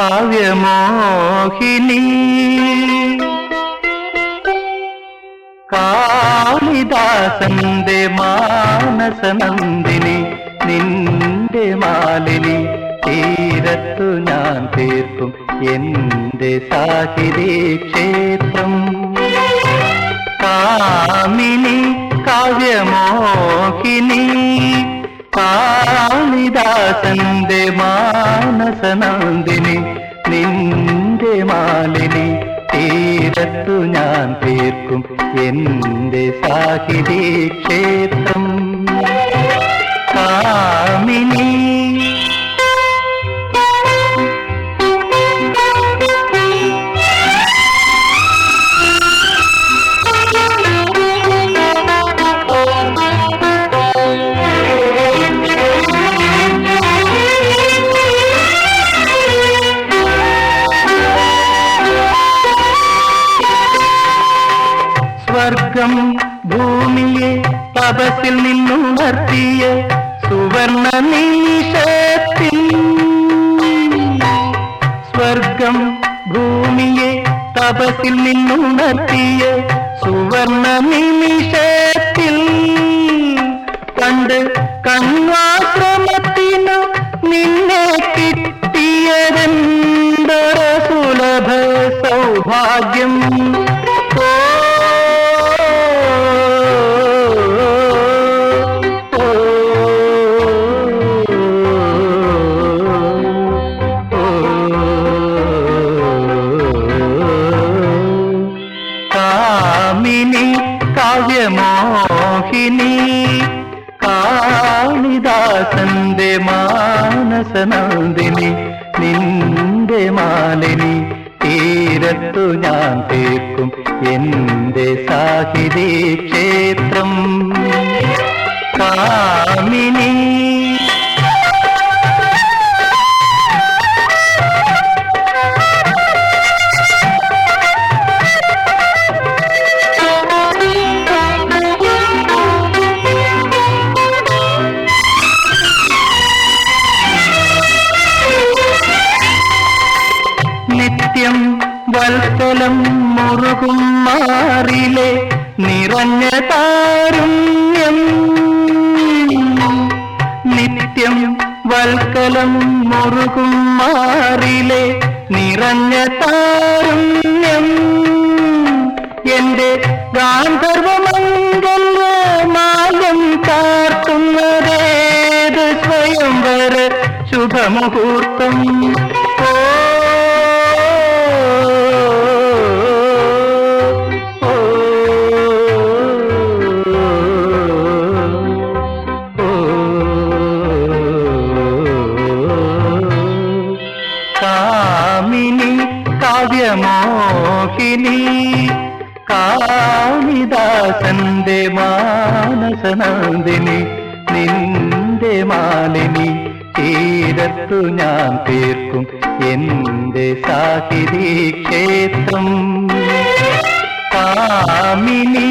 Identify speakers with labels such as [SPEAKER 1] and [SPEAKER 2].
[SPEAKER 1] കാവ്യമോഹിനി. കാളിദാസന്റെ മാനസനന്ദിനി നിന്റെ മാലിനി തീരത്തു ഞാൻ തീർക്കും എന്റെ സാഹിതി ക്ഷേത്രം കാമിനി കാവ്യമോഹിനി കാളിദാസന്റെ മാനസനന്ദിനി നിന്റെ മാലിനി തീരത്തു ഞാൻ തീർക്കും. എന്റെ സാഹിതി ക്ഷേത്രം ഭൂമിയെ തപസിൽ നിന്നുണർത്തിയ സുവർണ നിമിഷത്തിൽ സ്വർഗം ഭൂമിയെ തപസിൽ നിന്നുണർത്തിയ സുവർണ നിമിഷത്തിൽ കണ്ട് കണ്വാശ്രമത്തിനു നിന്നെ കിട്ടിയതെന്തര സുലഭ സൗഭാഗ്യം. കാവ്യമോഹിനി കാളിദാസന്റെ മാനസനന്ദിനി നിന്റെ മാലിനി തീരത്തു ഞാൻ തീർക്കും എന്റെ സാഹിതി ക്ഷേത്രം കാമിനി നിത്യം വത്സലം മുറുകും മാറിലെ നിറഞ്ഞ താരുണ്യം. നിത്യം വൽക്കലം മുറുകും മാറിലെ നിറഞ്ഞ താരുണ്യം. എന്റെ ഗാന്ധർവമംഗല മാലം കാർത്തുന്നതേത് സ്വയംവര ശുഭമുഹൂർത്തം. കാമിനി കാവ്യമോഹിനി കാളിദാസന്റെ മാനസനന്ദിനി നിന്റെ മാലിനി തീരത്തു ഞാൻ തീർക്കും എന്റെ സാഹിതി ക്ഷേത്രം കാമിനി.